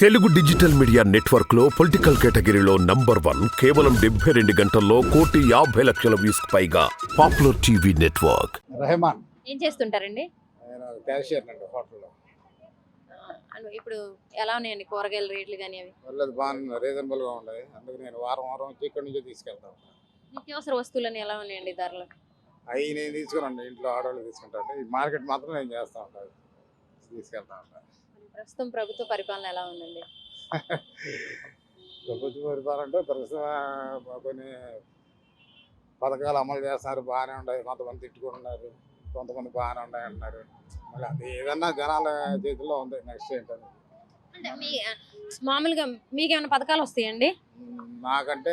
Telugu digital media నెట్వర్క్లో political కేటగిరీలో number one కేవలం డెబ్బై రెండు గంటల్లో కోటి యాభై లక్షల వ్యూస్ పైగా పాపులర్ టీవీ నెట్వర్క్. రెహమాన్. ఏం చేస్తుంటారండి? నేను క్యాషియర్ అండి హోటల్లో. అను- ఇప్పుడు ఎలా ఉన్నాయండి కూరగాయల రేట్లు కానీ అవి? వాళ్ళది బాగా రీజనబుల్గా ఉండదు అందుకు నేను వారం వారం వచ్చి ఇక్కడి నుంచే తీసుకెళ్తాను నిత్యావసర వస్తువులని ఎలా ఉన్నాయండి ధరలు? అవి నేను తీసుకురండి ఇంట్లో ఆడవాళ్ళు తీసుకుంటాను ఈ మార్కెట్ మాత్రం నేను చేస్తూ ఉంటాను. తీసుకెళ్తా ప్రస్తుతం ప్రభుత్వ పరిపాలన ఎలా ఉందండి? ప్రభుత్వ పరిపాలన ప్రస్తుతం కొన్ని పథకాలు అమలు చేస్తున్నారు బాగానే ఉన్నాయి. కొంతమంది తిట్టుకుంటున్నారు కొంతమంది బాగానే ఉన్నాయి అంటున్నారు. మళ్ళీ అది ఏదన్నా జనాల చేతుల్లో ఉంది నెక్స్ట్ ఏంటని. అంటే మామూలుగా మీకు ఏమైనా పథకాలు వస్తాయండి? నాకంటే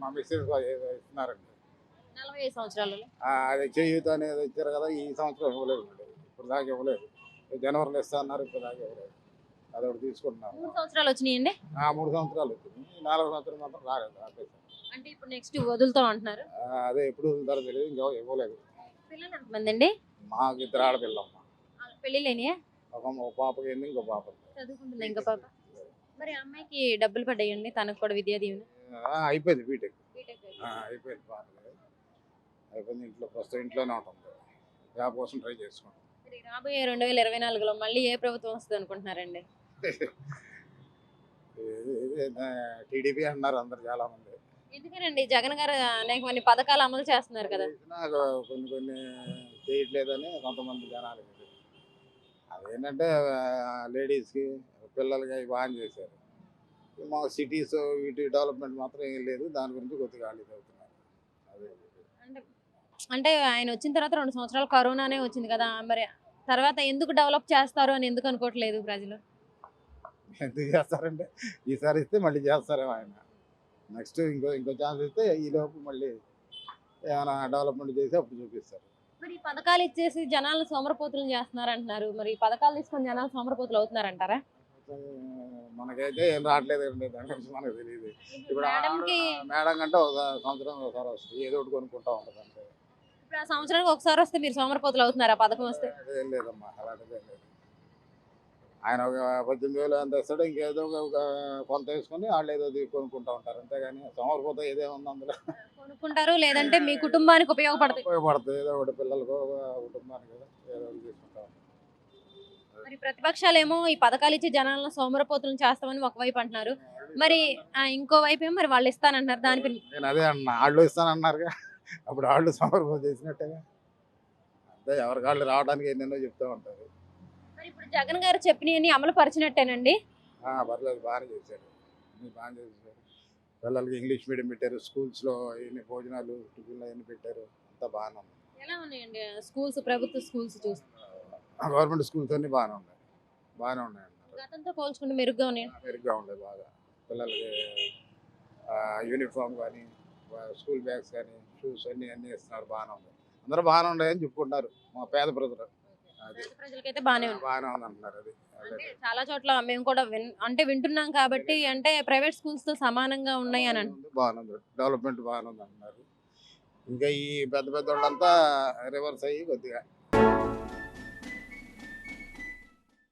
మా మిస్సెస్ ఇస్తున్నారండి. నలభై సంవత్సరాలలో? ఆ, అది చేయూత అనేది ఇచ్చారు కదా ఈ సంవత్సరం ఇవ్వలేదు ఇప్పుడు దాకా ఇవ్వలేదు. జనవరిలో ఇస్తా అన్నారు ఇప్పుడు దాకా ఇవ్వలేదు అది ఒకటి తీసుకుంటున్నాను మూడు సంవత్సరాలు వచ్చినాయండి? ఆ మూడు సంవత్సరాలు వచ్చింది. ఈ నాలుగు సంవత్సరం మాత్రం రాలేదు. అంటే ఇప్పుడు నెక్స్ట్ వదులుతాం అంటున్నారు. ఆ, అదే ఎప్పుడు వదులుతారో తెలియదు ఇంకా ఇవ్వలేదు. పిల్లలు ఎంతమంది అండి మాకు ఇద్దరు ఆడపిల్లమ్మ పెళ్ళి లేనియా? ఒక ఒక పాపకి ఏంది ఇంకో పాప చదువుకుంటుంది ఇంకా పాప? మరి ఆ అమ్మాయికి డబ్బులు పడ్డాయండి తనకు కూడా విద్యా దీవెన? అయిపోయింది బీటెక్. ఆ, అయిపోయింది బాగానే అయిపోయింది ఇంట్లో ప్రస్తుతం ఇంట్లోనే ఉంటుంది జాబ్ కోసం ట్రై చేసుకుంటాం మరి రాబోయే రెండు వేల ఇరవై నాలుగులో మళ్ళీ ఏ ప్రభుత్వం వస్తుంది అనుకుంటున్నారండి? టీడీపీ అంటున్నారు అందరు చాలా మంది ఎందుకనండి? జగన్ గారు అనేకమంది పథకాలు అమలు చేస్తున్నారు కదా. చేసినా కొన్ని కొన్ని చేయట్లేదని కొంతమంది జనాలు అదేంటంటే లేడీస్కి పిల్లలకి అవి బాగా చేశారు. మా సిటీస్ వీటి డెవలప్మెంట్ మాత్రం ఏం లేదు దాని గురించి కొద్దిగా ఖాళీ అవుతున్నారు అదే. అంటే అంటే ఆయన వచ్చిన తర్వాత రెండు సంవత్సరాలు కరోనానే వచ్చింది కదా మరి తర్వాత ఎందుకు డెవలప్ చేస్తారు అని ఎందుకు అనుకోవట్లేదు ప్రజలు? ఎందుకు చేస్తారంటే ఈసారి ఇస్తే మళ్ళీ చేస్తారేమో ఆయన. నెక్స్ట్ ఇంకో ఇంకో ఛాన్స్ ఇస్తే ఈ లోపు మళ్ళీ ఏమైనా డెవలప్మెంట్ చేసి అప్పుడు చూపిస్తారు. మరి ఈ పథకాలు ఇచ్చేసి జనాలను సోమరపోతులు చేస్తున్నారు అంటున్నారు మరి ఈ పథకాలు తీసుకొని జనాలు సోమరపోతులు అవుతున్నారంటారా? మనకైతే ఏం రావట్లేదు అండి దాని గురించి మనకు తెలియదు. ఇప్పుడు మేడం కంటే ఒక సంవత్సరం ఒకసారి వస్తుంది. ఏదో ఒకటి కొనుక్కుంటా ఉంటుంది అంతే ఇప్పుడు ఆ సంవత్సరానికి ఒకసారి వస్తే మీరు సోమరపోతులు అవుతున్నారా? పథకం వస్తే? అదేం లేదమ్మా అలాంటిది ఏం లేదు. ఆయన ఒక పద్దెనిమిది వేలు ఎంత ఇస్తాడో ఇంకేదో ఒక- ఒక కొంత వేసుకొని వాళ్ళు ఏదో ఇది కొనుక్కుంటా ఉంటారు. అంతేగాని సోమరిపోతే ఏదేముంది అందులో? కొనుక్కుంటారు లేదంటే మీ కుటుంబానికి ఉపయోగపడుతుంది ఉపయోగపడుతుంది ఏదో ఒకటి పిల్లలకు ఒక కుటుంబానికి ఏదో ఏదో ఒకటి తీసుకుంటా ఉంటారు. మరి ప్రతిపక్షాలేమో ఈ పథకాలు ఇచ్చి జనాలను సోమరపోతులను చేస్తామని ఒకవైపు అంటున్నారు. మరి ఆ, ఇంకో వైపు ఏమో మరి వాళ్ళు ఇస్తానంటున్నారు. దానికి నేను అదే అన్నా వాళ్ళు ఇస్తానన్నారుగా. అప్పుడు వాళ్ళు సమర్పణ చేసినట్టేగా. అంతే ఎవరికి వాళ్ళు రావడానికి ఎన్నెన్నో చెప్తూ ఉంటారు. ఇప్పుడు జగన్ గారు చెప్పినవన్నీ అమలు పరిచినట్టేనండి? పర్లేదు బాగానే చేశారు. అన్ని బాగానే చేశారు. పిల్లలకి ఇంగ్లీష్ మీడియం పెట్టారు స్కూల్స్లో ఎన్ని భోజనాలు టిఫిన్లు అవన్నీ పెట్టారు అంతా బాగానే ఉంది. ఎలా ఉన్నాయండి? స్కూల్స్ ప్రభుత్వ స్కూల్స్ చూస్తే? ఆ, గవర్నమెంట్ స్కూల్స్ అన్నీ బాగానే ఉన్నాయి. బాగానే ఉన్నాయి గతంతో పోల్చుకుంటే మెరుగ్గా ఉన్నాయి మెరుగ్గా ఉన్నాయి బాగా. పిల్లలకి యూనిఫామ్ కానీ స్కూల్ బ్యాగ్స్ కానీ షూస్ అన్నీ అన్నీ ఇస్తున్నారు బాగానే ఉంది. అందరూ బాగానే ఉన్నాయని చెప్పుకుంటున్నారు. మా పేద ప్రజలు. ప్రజలకైతే బాగానే ఉంది. బాగానే ఉంది అంటున్నారు. అది. చాలా చోట్ల మేము కూడా అంటే వింటున్నాం కాబట్టి అంటే ప్రైవేట్ స్కూల్స్తో సమానంగా ఉన్నాయి అని. బాగానే ఉంది. డెవలప్మెంట్ బాగానే ఉంది అంటున్నారు. ఇంకా ఈ పెద్ద పెద్ద వాళ్ళంతా రివర్స్ అయ్యి కొద్దిగా